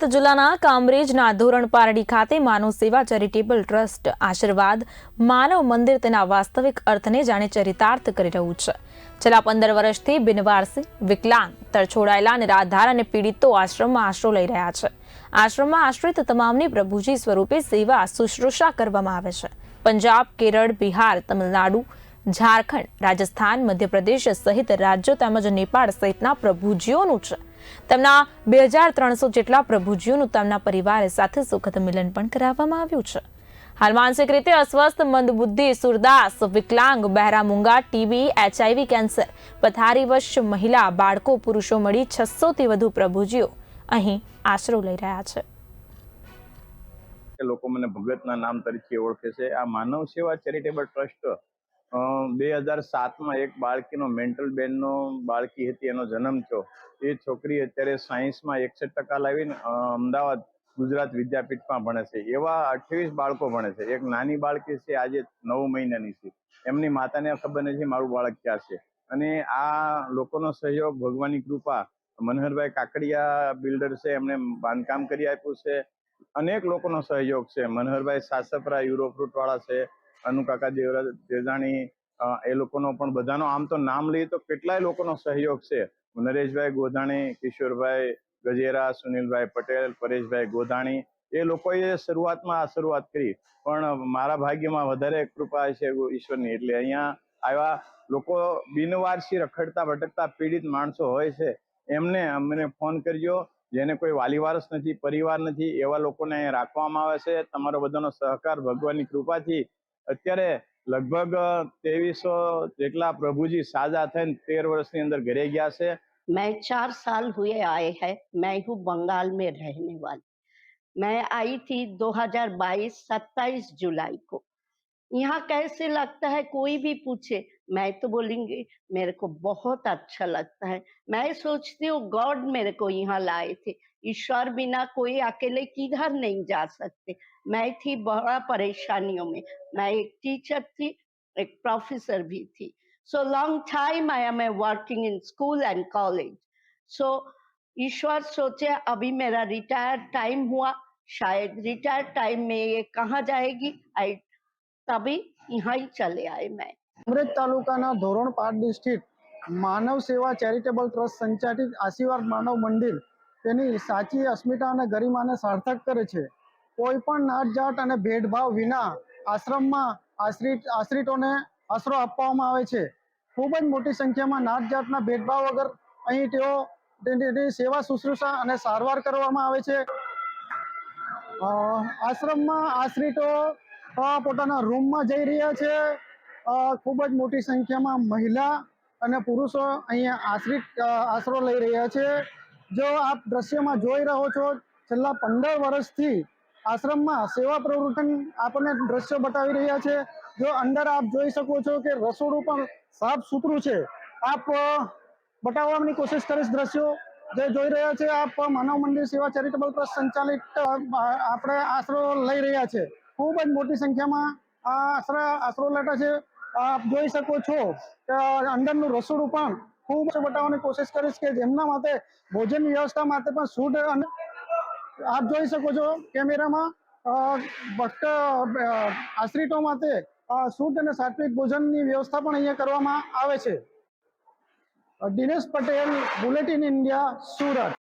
સુરત જિલ્લાના કામરેજના ધોરણ પારડી ખાતે માનવ સેવા ચેરિટેબલ ટ્રસ્ટ આશીર્વાદ માનવ મંદિર તેના વાસ્તવિક અર્થને જાણે ચરિતાર્થ કરી રહ્યું છે. છેલ્લા પંદર વર્ષથી બિનવારસી, વિકલાંગ, તરછોડાયેલા નિરાધાર અને પીડિતો આશ્રમમાં આશરો લઈ રહ્યા છે. આશ્રમમાં આશ્રિત તમામની પ્રભુજી સ્વરૂપે સેવા શુશ્રૂષા કરવામાં આવે છે. પંજાબ, કેરળ, બિહાર, તમિલનાડુ ઝારખંડ, રાજસ્થાન, મધ્યપ્રદેશ સહિત રાજ્યો તેમજ નેપાળ સહિતના પ્રભુજીઓનું છે. તેમના બે હજાર ત્રણસો જેટલા પ્રભુજીઓનું તેમના પરિવાર સાથે સુખદ મિલન પણ કરાવવામાં આવ્યું છે. હાલ માનસિક રીતે અસ્વસ્થ, મંદબુદ્ધિ, સુરદાસ, વિકલાંગ બહેરા મૂંગા ટીબી, એચઆઈવી, કેન્સર પથારીવશ મહિલા, બાળકો, પુરુષો મળી છસોથી વધુ પ્રભુજીઓ અહીં આશરો લઈ રહ્યા છે. લોકો મને ભગતના નામ તરીકે ઓળખે છે. આ માનવ સેવા ચેરિટેબલ ટ્રસ્ટ બે હજાર સાતમાં એક બાળકીનો મેન્ટલ બેનનો બાળકી હતી, એનો જન્મ થયો. એ છોકરી અત્યારે સાયન્સમાં એકસઠ ટકા લાવીને અમદાવાદ ગુજરાત વિદ્યાપીઠમાં ભણે છે. એવા અઠ્યાવીસ બાળકો ભણે છે. એક નાની બાળકી છે, આજે નવ મહિનાની છે. એમની માતાને ખબર નથી મારું બાળક ક્યાં છે. અને આ લોકોનો સહયોગ, ભગવાનની કૃપા, મનહરભાઈ કાકડિયા બિલ્ડર છે, એમણે બાંધકામ કરી આપ્યું છે. અનેક લોકોનો સહયોગ છે. મનહરભાઈ સાસપરા યુરોફ્રૂટ વાળા છે. અનુકાકા દેવરાજ તેજાણી એ લોકોનો પણ બધાનો, આમ તો નામ લઈએ તો કેટલાય લોકોનો સહયોગ છે. નરેશભાઈ ગોધાણી, કિશોરભાઈ ગજેરા, સુનિલભાઈ પટેલ, પરેશભાઈ ગોધાણી, એ લોકોએ શરૂઆતમાં આ શરૂઆત કરી. પણ મારા ભાગ્યમાં વધારે કૃપા છે ઈશ્વરની. એટલે અહીંયા આવ્યા લોકો બિનવારસી રખડતા, ભટકતા પીડિત માણસો હોય છે, એમને અમને ફોન કરજો. જેને કોઈ વાલી વારસ નથી, પરિવાર નથી, એવા લોકોને અહીંયા રાખવામાં આવે છે. તમારો બધાનો સહકાર, ભગવાનની કૃપાથી અત્યારે લગભગ ત્રેવીસો જેટલા પ્રભુજી સાજા થઈને તેર વર્ષની અંદર ઘરે ગયા છે मैं चार साल हुए आए हैं मैं हूँ बंगाल में रहने वाली मैं आई थी 2022 27 जुलाई को यहाँ कैसे लगता है कोई भी पूछे, मैं तो बोलेंगे, मेरे को बहुत अच्छा लगता है। मैं सोचती हूँ, गॉड मेरे को यहाँ लाए थे। ईश्वर बिना कोई अकेले किधर नहीं जा सकते। मैं थी बड़ा परेशानियों में। मैं एक टीचर थी, एक प्रोफेसर भी थी। So long time I am a working in school and college. So, ईश्वर सोचे, अभी मेरा रिटायर टाइम हुआ। शायद रिटायर टाइम में ये कहाँ जाएगी? आई तभी यहाँ ही चले आए मैं અમરેજ તાલુકાના ધોરણ પાટડી સ્થિત માનવ સેવા ચેરિટેબલ ટ્રસ્ટ સંચાલિત આશીર્વાદ માનવ મંદિર તેની સાચી અસ્મિતા અને ગરિમાને સાર્થક કરે છે કોઈ પણ નાત જાત અને ભેદભાવ વિના આશ્રમમાં આશ્રિત આશ્રિતોને આશરો આપવામાં આવે છે ખૂબ જ મોટી સંખ્યામાં નાત જાતના ભેદભાવ વગર અહીં તેઓ તેની તેની સેવા શુશ્રૂષા અને સારવાર કરવામાં આવે છે અ, આશ્રમમાં આશ્રિતો અ, પોતાના રૂમમાં જઈ રહ્યા છે. ખૂબ જ મોટી સંખ્યામાં મહિલા અને પુરુષો અહીંયા આશ્રિત આશરો લઈ રહ્યા છે. જો આપ દ્રશ્યમાં જોઈ રહ્યો છો, છેલ્લા પંદર વર્ષથી આશ્રમમાં સેવા પ્રવૃત્તિ આપણને દ્રશ્યો બતાવી રહ્યા છે. જો અંદર આપ જોઈ શકો છો કે રસોડું પણ સાફ સુથરું છે. આપ બતાવવાની કોશિશ કરીશ દ્રશ્યો. જે જોઈ રહ્યા છે, આપ માનવ મંદિર સેવા ચેરિટેબલ ટ્રસ્ટ સંચાલિત આપણે આશરો લઈ રહ્યા છે. ખૂબ જ મોટી સંખ્યામાં આ આશરા આશરો લેતા છે. આપ જોઈ શકો છો કે અંદરનું રસોડું પણ ખૂબ જ બતાવવાની કોશિશ કરીશ કે જેમના માટે ભોજન વ્યવસ્થા માટે પણ શૂટ અને આપ જોઈ શકો છો કેમેરામાં ભક્ત આશ્રિતો માટે સૂટ અને સાત્વિક ભોજનની વ્યવસ્થા પણ અહીંયા કરવામાં આવે છે. Dinesh Patel, bulletin India, Surat.